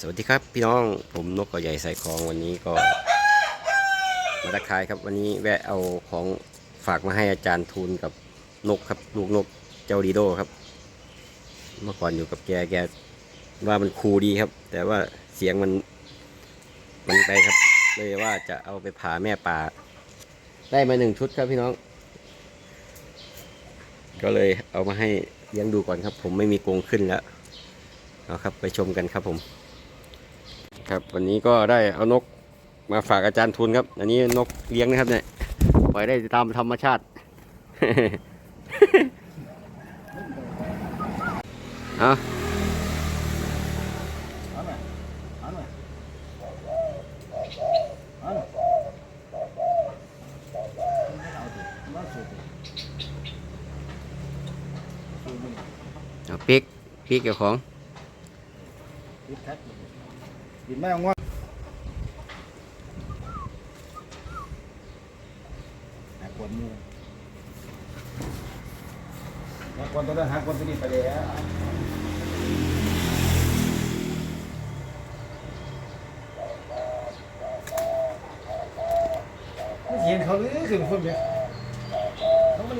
สวัสดีครับพี่น้องผมนกกระใหญ่ใส่ของวันนี้ก็ มาทักทายครับวันนี้แวะเอาของฝากมาให้อาจารย์ทูลกับนกครับลูกนกเจ้าดีโดครับ เมื่อก่อนอยู่กับแกแกว่ามันคูดีครับ แต่ว่าเสียงมันมันไปครับ เลยว่าจะเอาไปผ่าแม่ป่า ได้มาหนึ่งชุดครับพี่น้อง ก็เลยเอามาให้เลี้ยงดูก่อนครับ ผมไม่มีกรงขึ้นแล้วเอาครับ ไปชมกันครับผม ครับ วันนี้ก็ได้เอานกมาฝากอาจารย์ทุนครับ อันนี้นกเลี้ยงนะครับเนี่ยปล่อยได้ตามธรรมชาติเอา Ana, Ana. Ana. Não, solta. เอาปิกปิ กินแม่งว่หากวนมือหากวนตัวนั้นหากวนตัวนี้ไปเล้วเย็นเขาเลยถึงคนเดียวเขามัน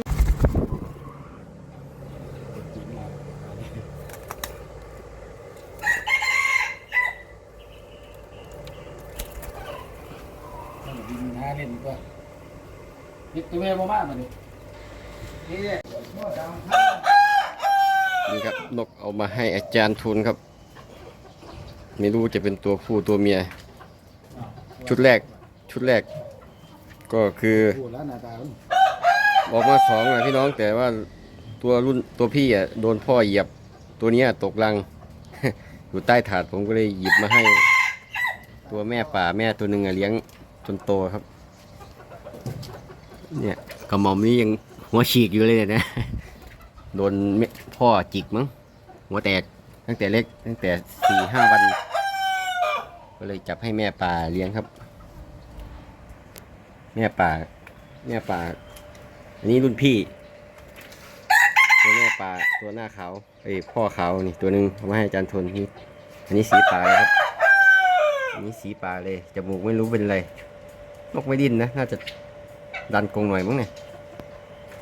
บินหาเล่นก็ นี่ตัวแม่บ่มากมาดินี่นี่นี่ครับนกเอามาให้อาจารย์ทุนครับ ไม่รู้จะเป็นตัวผู้ตัวเมีย ชุดแรกชุดแรก ก็คือพูดแล้วหน้าตามันอกมาสองนะพี่น้องแต่ว่าตัวรุ่นตัวพี่อะโดนพ่อเหยียบตัวเนี้ยตกรัง อยู่ใต้ถาดผมก็เลยหยิบมาให้ ตัวแม่ป่าแม่ตัวหนึ่งอะเลี้ยงจนโตครับ เนี่ยกระหม่อมนี้ยังหัวฉีกอยู่เลยเนี่ยนะ โดนพ่อจิกมั้ง หัวแตกตั้งแต่เล็ก ตั้งแต่สี่ห้าวัน ก็เลยจับให้แม่ป่าเลี้ยงครับ แม่ป่า แม่ป่า อันนี้รุ่นพี่ ตัวแม่ปลาตัวหน้าขาวไอ้พ่อขาวนี่ตัวหนึ่งเอามาให้อาจารย์ทนนี่อันนี้สีปลาครับ อันนี้สีปลาเลยจมูกไม่รู้เป็นอะไรนกไม่ดิ้นนะ น่าจะ ดันกรงหน่อยมั้งเนี่ย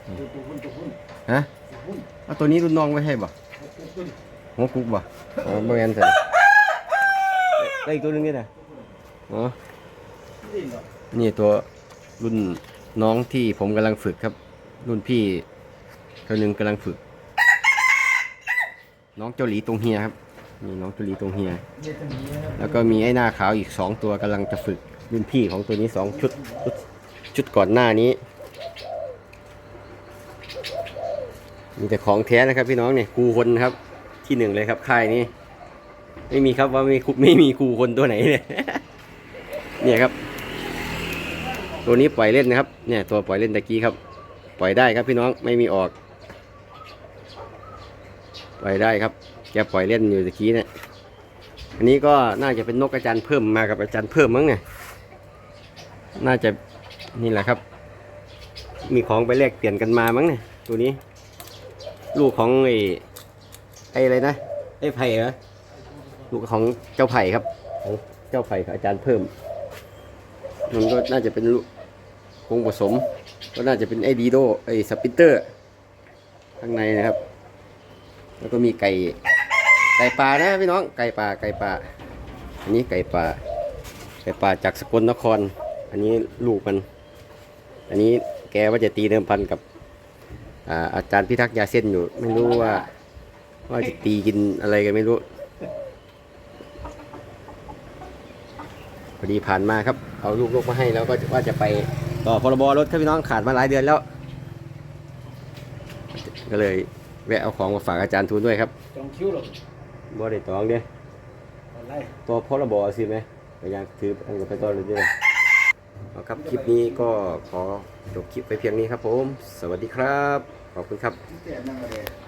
ตัวคุณตัวคุณฮะตัวคุณเอาตัวนี้รุ่นน้องไม่ใช่บ่ตัวคุณหัวคุกบ่อ๋อเบอร์แอนใส่ได้อีกตัวหนึงนี่นะอ๋อดิ้นเหรอนี่ตัวรุ่นน้องที่ผมกำลังฝึกครับ รุ่นพี่คนหนึ่งกำลังฝึก น้องเจ้าหลีตรงเฮียครับนี่น้องเจ้าหลีตรงเฮียเดี๋ยวจะหนีนะครับแล้วก็มีไอ้หน้าขาวอีกสองตัวกำลังจะฝึกรุ่นพี่ของตัวนี้สองชุด ชุดก่อนหน้านี้ มีแต่ของแท้นะครับ พี่น้องเนี่ยครูคนครับ ที่หนึ่งเลยครับค่ายนี้ ไม่มีครับว่าไม่ไม่มีครูคนตัวไหนเนี่ยเนี่ยครับ ตัวนี้ปล่อยเล่นนะครับ เนี่ย ตัวปล่อยเล่นตะกี้ครับ ปล่อยได้ครับพี่น้องไม่มีออก ปล่อยได้ครับแกปล่อยเล่นอยู่ตะกี้เนี่ยอันนี้ก็น่าจะเป็นนกอาจารย์เพิ่มมากับอาจารย์เพิ่มมั้งเนี่ย น่าจะ นี่แหละครับ มีของไปแลกเปลี่ยนกันมามั้งเนี่ยตัวนี้ ลูกของไอ้ไอ้อะไรนะไอ้ไผ่เหรอลูกของเจ้าไผ่ครับของเจ้าไผ่กับอาจารย์เพิ่ม มันก็น่าจะเป็นลูกคงผสม ก็น่าจะเป็นไอ้ดีโดไอ้สปิตเตอร์ ข้างในนะครับ แล้วก็มีไก่ไก่ป่านะพี่น้องไก่ป่าไก่ป่าอันนี้ไก่ป่าไก่ป่าจากสกลนคร อันนี้ลูกมัน อันนี้แกว่าจะตีเดิมพันกับอ่าอาจารย์พิทักษ์ยาเส้นอยู่ ไม่รู้ว่า ว่าจะตีกินอะไรกันไม่รู้พอดีผ่านมาครับ เอาลูกนกมาให้แล้วก็ว่าจะไปต่อพรบรถครับพี่น้องขาดมาหลายเดือนแล้ว ก็เลยแวะเอาของมาฝากอาจารย์ทูนด้วยครับตรงคิ้วหรอกบ่ได้ตองเด้อะไรตัวพรบสิไหมก็ยังถืออันกับไปต่อเลยเด้อเอา ครับคลิปนี้ก็ขอจบคลิปไปเพียงนี้ครับผม สวัสดีครับ ขอบคุณครับ